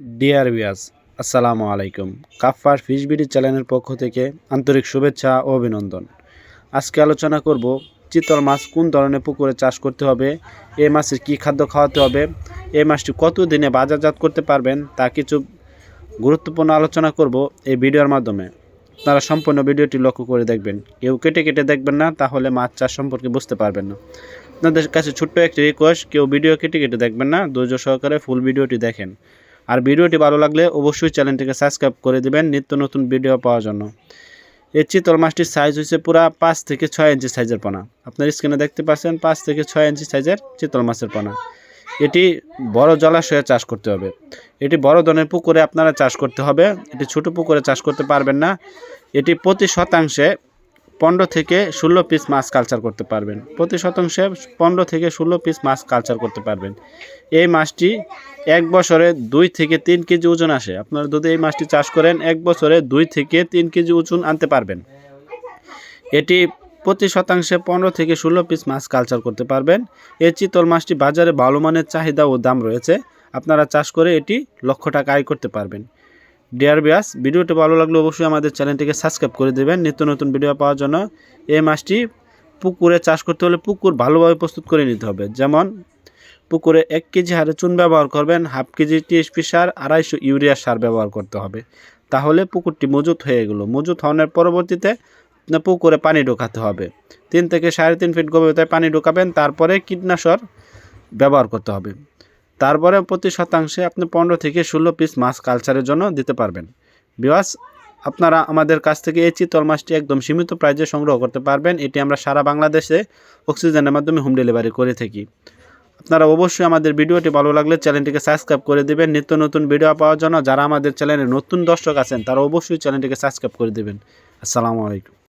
Deer বিয়াস আসসালামু আলাইকুম। কাফার ফিশ বিডি চ্যানেলের পক্ষ থেকে আন্তরিক শুভেচ্ছা ও অভিনন্দন। আজকে আলোচনা করব চিতল মাছ কোন ধরনের পুকুরে চাষ করতে হবে এই মাছের কী খাদ্য খাওয়াতে হবে এই মাছটি কত দিনে বাজারজাত করতে পারবেন, তা কিছু গুরুত্বপূর্ণ আলোচনা করব এই ভিডিওর মাধ্যমে। আপনারা সম্পূর্ণ ভিডিওটি লক্ষ্য করে দেখবেন। কেউ কেটে কেটে দেখবেন না, তাহলে মাছ চাষ সম্পর্কে বুঝতে পারবেন না। আপনাদের কাছে ছোট্ট একটি রিকোয়েস্ট কেউ ভিডিও কেটে কেটে দেখবেন না, ধৈর্য সহকারে ফুল ভিডিওটি দেখেন। আর ভিডিওটি ভালো লাগলে অবশ্যই চ্যানেলটিকে সাবস্ক্রাইব করে দিবেন নিত্য নতুন ভিডিও পাওয়ার জন্য। এই চিতল মাছটির সাইজ হচ্ছে পুরা পাঁচ থেকে ছয় ইঞ্চি সাইজের পোনা। আপনার স্ক্রিনে দেখতে পাচ্ছেন পাঁচ থেকে ছয় ইঞ্চি সাইজের চিতল মাছের পোনা। এটি বড় জলাশয়ে চাষ করতে হবে। এটি বড় ধরনের পুকুরে আপনারা চাষ করতে হবে। এটি ছোট পুকুরে চাষ করতে পারবেন না। এটি প্রতি শতাংশে পনেরো থেকে ষোলো পিস মাছ কালচার করতে পারবেন। প্রতি শতাংশে পনেরো থেকে ষোলো পিস মাছ কালচার করতে পারবেন। এই মাছটি এক বছরে দুই থেকে তিন কেজি ওজন আসে। আপনারা যদি এই মাছটি চাষ করেন, এক বছরে দুই থেকে তিন কেজি ওজন আনতে পারবেন। এটি প্রতি শতাংশে পনেরো থেকে ষোলো পিস মাছ কালচার করতে পারবেন। এই চিতল মাছটি বাজারে ভালো মানের চাহিদা ও দাম রয়েছে। আপনারা চাষ করে এটি লক্ষ টাকা আয় করতে পারবেন। ডিয়ার বিয়াস ভিডিওটি ভালো লাগলে অবশ্যই আমাদের চ্যানেলটিকে সাবস্ক্রাইব করে দেবেন। নিত্য নতুন ভিডিও পাওয়ার জন্য এই মাছটি পুকুরে চাষ করতে হলে পুকুর ভালোভাবে প্রস্তুত করে নিতে হবে। যেমন, পুকুরে এক কেজি হারে চুন ব্যবহার করবেন, হাফ কেজি টিএসপি সার, আড়াইশো ইউরিয়া সার ব্যবহার করতে হবে। তাহলে পুকুরটি মজুত হয়ে গেলো। মজুত হওয়ার পরবর্তীতে পুকুরে পানি ঢোকাতে হবে। তিন থেকে সাড়ে তিন ফিট গভীরতায় পানি ঢোকাবেন, তারপরে কীটনাশক ব্যবহার করতে হবে। তারপরে প্রতি শতাংশে আপনি পনেরো থেকে ষোলো পিস মাছ কালচারের জন্য দিতে পারবেন। বিওয়াস আপনারা আমাদের কাছ থেকে এই চিতল মাছটি একদম সীমিত প্রাইজে সংগ্রহ করতে পারবেন। এটি আমরা সারা বাংলাদেশে অক্সিজেনের মাধ্যমে হোম ডেলিভারি করে থাকি। আপনারা অবশ্যই আমাদের ভিডিওটি ভালো লাগলে চ্যানেলটিকে সাবস্ক্রাইব করে দেবেন। নিত্য নতুন ভিডিও পাওয়ার জন্য যারা আমাদের চ্যানেলে নতুন দর্শক আছেন, তারা অবশ্যই চ্যানেলটিকে সাবস্ক্রাইব করে দেবেন। আসসালামু আলাইকুম।